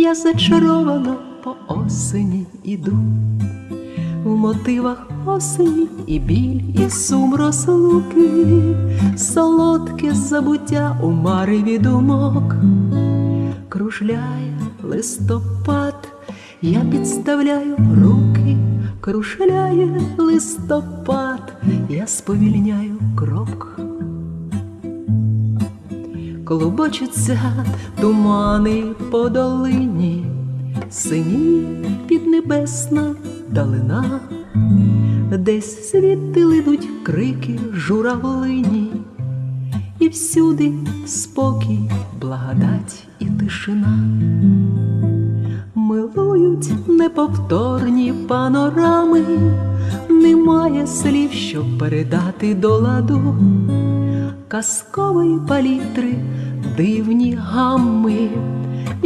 Я зачаровано по осені іду, в мотивах осені і біль, і сум розлуки, солодке забуття у мареві думок, кружляє листопад, я підставляю руки, кружляє листопад, я сповільняю крок. Клубочаться тумани по долині, сині піднебесна далина, десь звідти линуть крики журавлині, і всюди спокій, благодать і тишина. Милують неповторні панорами, немає слів, щоб передати до ладу. Казкової палітри, дивні гамми,